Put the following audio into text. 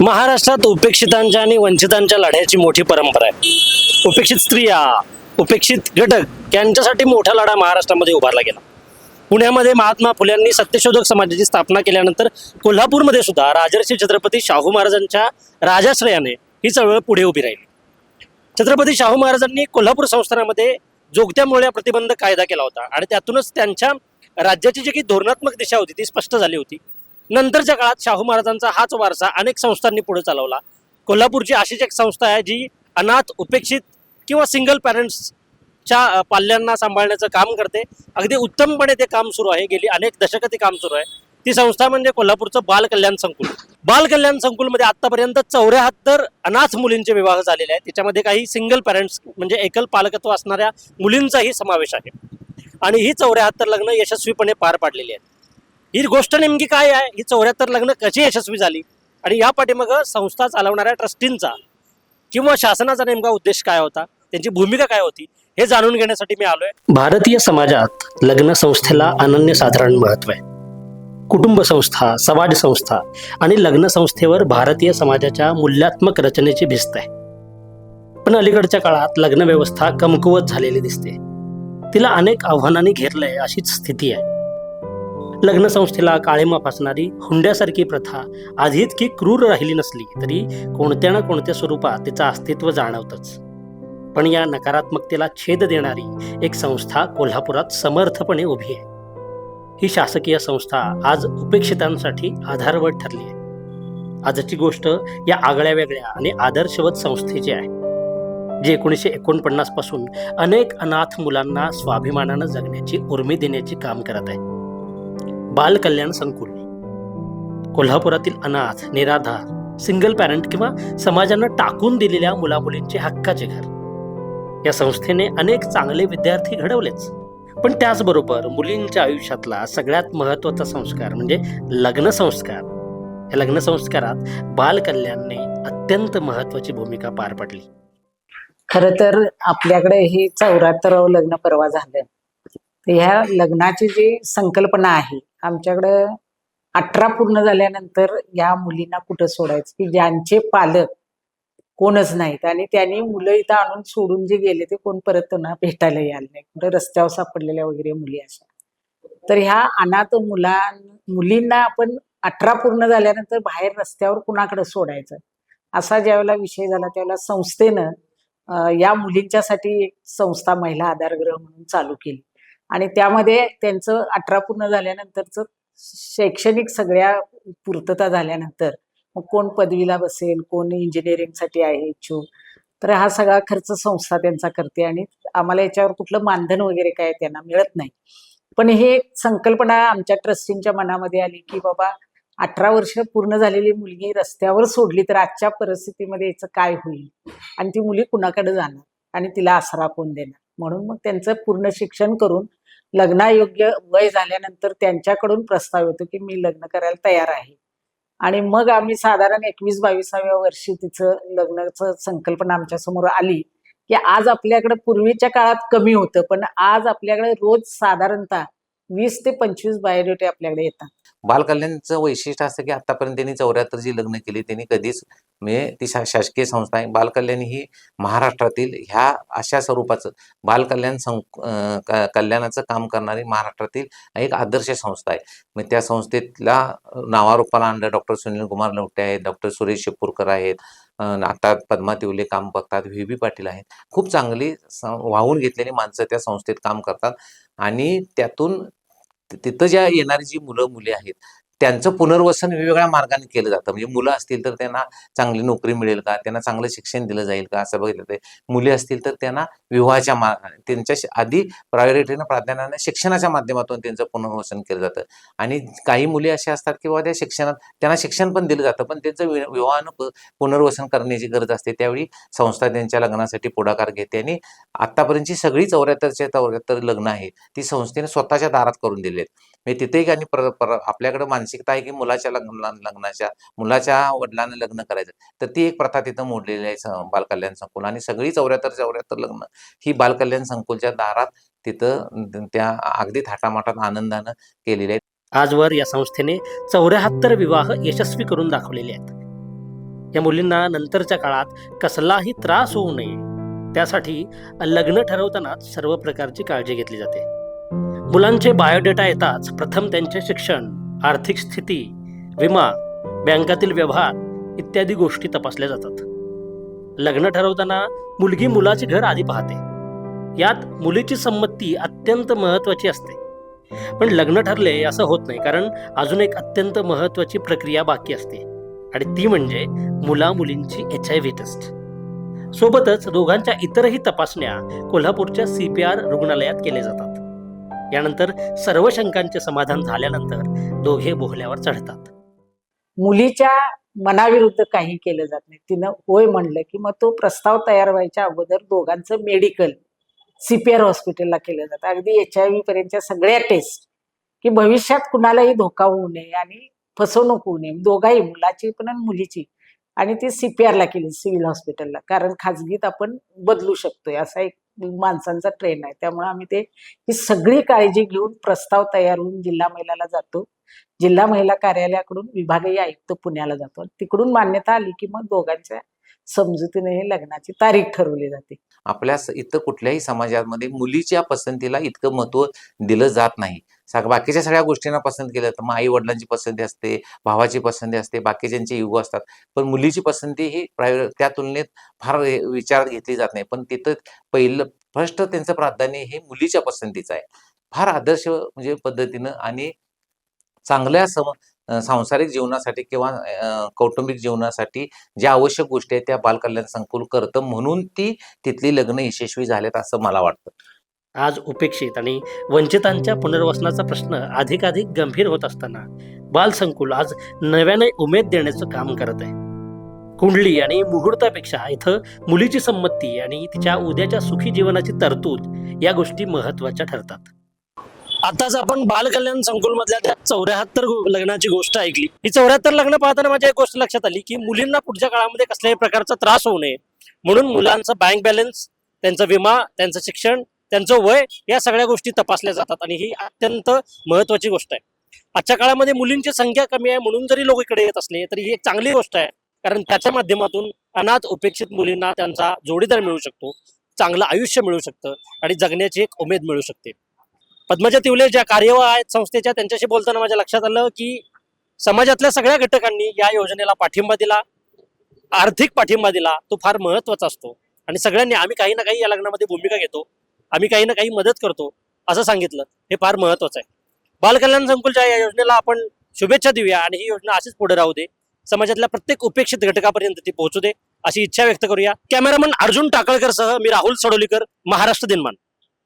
महाराष्ट्रात उपेक्षितांच्या आणि वंचितांच्या लढ्याची मोठी परंपरा आहे. उपेक्षित स्त्रिया उपेक्षित घटक यांच्यासाठी मोठा लढा महाराष्ट्रामध्ये उभारला गेला. पुण्यामध्ये महात्मा फुल्यांनी सत्यशोधक समाजाची स्थापना केल्यानंतर कोल्हापूरमध्ये सुद्धा राजर्षी छत्रपती शाहू महाराजांच्या राजाश्रयाने ही चळवळ पुढे उभी राहिली. छत्रपती शाहू महाराजांनी कोल्हापूर संस्थानामध्ये जोगत्यामुळे प्रतिबंध कायदा केला होता आणि त्यातूनच त्यांच्या राज्याची जी काही धोरणात्मक दिशा होती ती स्पष्ट झाली होती. नंतरच्या काळात शाहू महाराजांचा हाच वारसा अनेक संस्थांनी पुढे चालवला. कोल्हापूरची अशीच एक संस्था आहे जी अनाथ उपेक्षित किंवा सिंगल पॅरेंट्सच्या पाल्यांना सांभाळण्याचं काम करते. अगदी उत्तमपणे ते काम सुरू आहे. गेली अनेक दशकं ते काम सुरू आहे. ती संस्था म्हणजे कोल्हापूरचं बाल कल्याण संकुल. बाल कल्याण संकुलमध्ये आतापर्यंत चौऱ्याहत्तर अनाथ मुलींचे विवाह झालेले आहेत. त्याच्यामध्ये काही सिंगल पॅरेंट्स म्हणजे एकल पालकत्व असणाऱ्या मुलींचाही समावेश आहे. आणि ही चौऱ्याहत्तर लग्न यशस्वीपणे पार पाडलेली आहेत. ही गोष्ट नेमकी काय आहे? ही चौऱ्याहत्तर लग्न कशी यशस्वी झाली? आणि या पाठीमागं संस्था चालवणाऱ्या ट्रस्टींचा किंवा शासनाचा नेमका उद्देश काय होता? त्यांची भूमिका काय होती? हे जाणून घेण्यासाठी मी आलोय. भारतीय समाजात लग्न संस्थेला अनन्यसाधारण महत्त्व आहे. कुटुंब संस्था समाज संस्था आणि लग्न संस्थेवर भारतीय समाजाच्या मूल्यात्मक रचनेची भिस्त आहे. पण अलीकडच्या काळात लग्न व्यवस्था कमकुवत झालेली दिसते. तिला अनेक आव्हानांनी घेरलंय अशीच स्थिती आहे. लग्नसंस्थेला संस्थेला फासणारी हुंड्यासारखी प्रथा आधी इतकी क्रूर राहिली नसली तरी कोणत्या ना कोणत्या स्वरूपात तिचं अस्तित्व जाणवतच. पण या नकारात्मकतेला छेद देणारी एक संस्था कोल्हापुरात समर्थपणे उभी आहे. ही शासकीय संस्था आज उपेक्षितांसाठी आधारवत ठरली आहे. आजची गोष्ट या आगळ्या वेगळ्या आणि आदर्शवत संस्थेची आहे. जी एकोणीसशे एकोणपन्नासपासून अनेक अनाथ मुलांना स्वाभिमानानं जगण्याची उर्मी देण्याचे काम करत आहे. बालकल्याण संकुल. कोल्हापुरातील अनाथ निराधार सिंगल पॅरेंट किंवा समाजानं टाकून दिलेल्या मुलामुलींचे हक्काचे घर. या संस्थेने अनेक चांगले विद्यार्थी घडवलेच पण त्याचबरोबर मुलींच्या आयुष्यातला सगळ्यात महत्त्वाचा संस्कार म्हणजे लग्न संस्कार. या लग्नसंस्कारात बालकल्याणने अत्यंत महत्वाची भूमिका पार पडली. खर तर आपल्याकडे हे चौऱ्याहत्तरावं लग्न परवा झालं तर ह्या लग्नाची जी संकल्पना आहे आमच्याकडं अठरा पूर्ण झाल्यानंतर या मुलींना कुठं सोडायचं? की ज्यांचे पालक कोणच नाहीत आणि त्यांनी मुलं इथं आणून सोडून जे गेले ते कोण परत त्यांना भेटायला यायला नाही. कुठं रस्त्यावर सापडलेल्या वगैरे मुली अशा. तर ह्या अनाथ मुलां मुलींना आपण अठरा पूर्ण झाल्यानंतर बाहेर रस्त्यावर कुणाकडे सोडायचं? असा ज्यावेळेला विषय झाला त्यावेळेला संस्थेनं या मुलींच्यासाठी एक संस्था महिला आधारगृह म्हणून चालू केली. आणि त्यामध्ये त्यांचं अठरा पूर्ण झाल्यानंतरच शैक्षणिक सगळ्या पूर्तता झाल्यानंतर मग कोण पदवीला बसेल कोण इंजिनिअरिंगसाठी आहे इच्छुक तर हा सगळा खर्च संस्था त्यांचा करते आणि आम्हाला याच्यावर कुठलं मानधन वगैरे काय त्यांना मिळत नाही. पण हे एक संकल्पना आमच्या ट्रस्टींच्या मनामध्ये आली की बाबा अठरा वर्ष पूर्ण झालेली मुलगी रस्त्यावर सोडली तर आजच्या परिस्थितीमध्ये याचं काय होईल? आणि ती मुली कुणाकडे जाणार? आणि तिला आसरा कोण देणार? म्हणून मग त्यांचं पूर्ण शिक्षण करून लग्नायोग्य वय झाल्यानंतर त्यांच्याकडून प्रस्ताव येतो की मी लग्न करायला तयार आहे. आणि मग आम्ही साधारण एकवीस बावीसाव्या वर्षी तिचं लग्नाचं संकल्पना आमच्यासमोर आली की आज आपल्याकडे पूर्वीच्या काळात कमी होतं पण आज आपल्याकडे रोज साधारणतः वीस ते पंचवीस बायोडेटे आपल्याकडे येतात. बालकल्याणचं वैशिष्ट्य असं की आतापर्यंत त्यांनी चौऱ्याहत्तर जी लग्न केली त्यांनी कधीच म्हणजे ती शा शासकीय संस्था आहे. बालकल्याण ही महाराष्ट्रातील ह्या अशा स्वरूपाचं बालकल्याण सं कल्याणाचं काम करणारी महाराष्ट्रातील एक आदर्श संस्था आहे. मग त्या संस्थेतला नावारूपाला आणलं. डॉक्टर सुनील कुमार लवटे आहेत डॉक्टर सुरेश शिपूरकर आहेत आता पद्मा तिवले काम बघतात व्ही. बी पाटील आहेत. खूप चांगली वाहून घेतलेली माणसं त्या संस्थेत काम करतात. आणि त्यातून तिथं ज्या येणारी जी मुलं मुली आहेत त्यांचं पुनर्वसन वेगवेगळ्या मार्गाने केलं जातं. म्हणजे मुलं असतील तर त्यांना चांगली नोकरी मिळेल का? त्यांना चांगलं शिक्षण दिलं जाईल का? असं बघितलं ते मुली असतील तर त्यांना विवाहाच्या मार्गाने त्यांच्या आधी प्रायोरिटीनं प्राधान्याने शिक्षणाच्या माध्यमातून त्यांचं पुनर्वसन केलं जातं. आणि काही मुली अशा असतात की बाबा त्या शिक्षणात त्यांना शिक्षण पण दिलं जातं पण त्यांचं वि- विवाहानं पुनर्वसन करण्याची गरज असते. त्यावेळी संस्था त्यांच्या लग्नासाठी पुढाकार घेते आणि आतापर्यंतची सगळी चौऱ्याहत्तरच्या चौऱ्याहत्तर लग्न आहे ती संस्थेने स्वतःच्या दारात करून दिली आहेत म्हणजे तिथेही आणि आपल्याकडे मानसिकता आहे की मुलाच्या लग्न लग्नाच्या मुलाच्या वडिलांना लग्न करायचं. तर ती एक प्रथा तिथं मोडलेली आहे बालकल्याण संकुल. आणि सगळी चौऱ्याहत्तर चौऱ्याहत्तर लग्न ही बालकल्याण संकुलच्या दारात तिथं त्या अगदी थाटामाटात आनंदानं केलेली आहेत. आजवर या संस्थेने चौऱ्याहत्तर विवाह यशस्वी करून दाखवलेले आहेत. या मुलींना नंतरच्या काळात कसलाही त्रास होऊ नये त्यासाठी लग्न ठरवतानाच सर्व प्रकारची काळजी घेतली जाते. मुलांचे बायोडेटा येताच प्रथम त्यांचे शिक्षण आर्थिक स्थिती विमा बँकातील व्यवहार इत्यादी गोष्टी तपासल्या जातात. लग्न ठरवताना मुलगी मुलाचे घर आधी पाहते. यात मुलीची संमती अत्यंत महत्वाची असते. पण लग्न ठरले असं होत नाही कारण अजून एक अत्यंत महत्वाची प्रक्रिया बाकी असते आणि ती म्हणजे मुला मुलींची एच आय व्ही टेस्ट. सोबतच दोघांच्या इतरही तपासण्या कोल्हापूरच्या सी पी आर रुग्णालयात केल्या जातात. यानंतर सर्व शंकांचे समाधान झाल्यानंतर दोघे बोहल्यावर चढतात. मुलीच्या मनाविरुद्ध काही केलं जात नाही. तिनं होय म्हणलं की मग तो प्रस्ताव तयार व्हायच्या अगोदर दोघांचं मेडिकल सीपीआर हॉस्पिटलला केलं जातं. अगदी एच आय व्ही पर्यंतच्या सगळ्या टेस्ट की भविष्यात कुणालाही धोका होऊ नये आणि फसवणूक होऊ नये. दोघाही मुलाची पण आणि मुलीची. आणि ती सीपीआरला केली सिव्हिल हॉस्पिटलला कारण खाजगीत आपण बदलू शकतोय. असा एक माणसांचा ट्रेन आहे. त्यामुळे आम्ही ते ही सगळी काळजी घेऊन प्रस्ताव तयार होऊन जिल्हा महिलाला जातो. जिल्हा महिला कार्यालयाकडून विभागीय आयुक्त पुण्याला जातो. तिकडून मान्यता आली की मग दोघांच्या समजुतीने हे लग्नाची तारीख ठरवली जाते. आपल्या इथं कुठल्याही समाजामध्ये मुलीच्या पसंतीला इतकं महत्त्व दिलं जात नाही. बाकीच्या सगळ्या गोष्टींना पसंत केलं तर मग आई वडिलांची पसंती असते भावाची पसंती असते बाकीच्यांचे युग असतात. पण मुलीची पसंती ही त्या तुलनेत फार विचार विचारात घेतली जात नाही. पण तिथं पहिलं फर्स्ट त्यांचं प्राधान्य हे मुलीच्या पसंतीचं आहे. फार आदर्श म्हणजे पद्धतीनं आणि चांगल्या सम सांसारिक जीवनासाठी किंवा कौटुंबिक जीवनासाठी ज्या आवश्यक गोष्टी आहेत त्या बालकल्याण संकुल करतं म्हणून ती तिथली लग्न यशस्वी झालेत असं मला वाटतं. आज उपेक्षित आणि वंचितांच्या पुनर्वसनाचा प्रश्न अधिकाधिक गंभीर होत असताना बाल संकुल आज नव्याने उमेद देण्याचं काम करत आहे. कुंडली आणि मुहूर्तापेक्षा इथं मुलीची संमती आणि तिच्या उद्याच्या सुखी जीवनाची तरतूद या गोष्टी महत्त्वाच्या ठरतात. आताच आपण बालकल्याण संकुलमधल्या संकुल मधल्या त्या चौऱ्याहत्तर लग्नाची गोष्ट ऐकली. ही चौऱ्याहत्तर लग्न पाहताना माझ्या एक गोष्ट लक्षात आली की मुलींना पुढच्या काळामध्ये कसल्याही प्रकारचा त्रास होऊ नये. म्हणून मुलांचा बँक बॅलन्स त्यांचा विमा त्यांचं शिक्षण त्यांचं वय या सगळ्या गोष्टी तपासल्या जातात आणि ही अत्यंत महत्वाची गोष्ट आहे. आजच्या काळामध्ये मुलींची संख्या कमी आहे म्हणून जरी लोक इकडे येत असले तरी ही एक चांगली गोष्ट आहे. कारण त्याच्या माध्यमातून अनाथ उपेक्षित मुलींना त्यांचा जोडीदार मिळू शकतो चांगलं आयुष्य मिळू शकतं आणि जगण्याची एक उमेद मिळू शकते. पद्मजा तिवले ज्या कार्यवाह आहेत संस्थेच्या त्यांच्याशी बोलताना माझ्या लक्षात आलं की समाजातल्या सगळ्या घटकांनी या योजनेला पाठिंबा दिला. आर्थिक पाठिंबा दिला. तो फार महत्त्वाचा असतो. आणि सगळ्यांनी आम्ही काही ना काही या लग्नामध्ये भूमिका घेतो. आम्ही काही ना काही मदत करतो असं सांगितलं. हे फार महत्वाचं आहे. बालकल्याण संकुलच्या या योजनेला आपण शुभेच्छा देऊया आणि ही योजना अशीच पुढे राहू दे. समाजातल्या प्रत्येक उपेक्षित घटकापर्यंत ती पोहोचू दे अशी इच्छा व्यक्त करूया. कॅमेरामन अर्जुन टाकळकर सह मी राहुल सडोलीकर महाराष्ट्र दिनमान.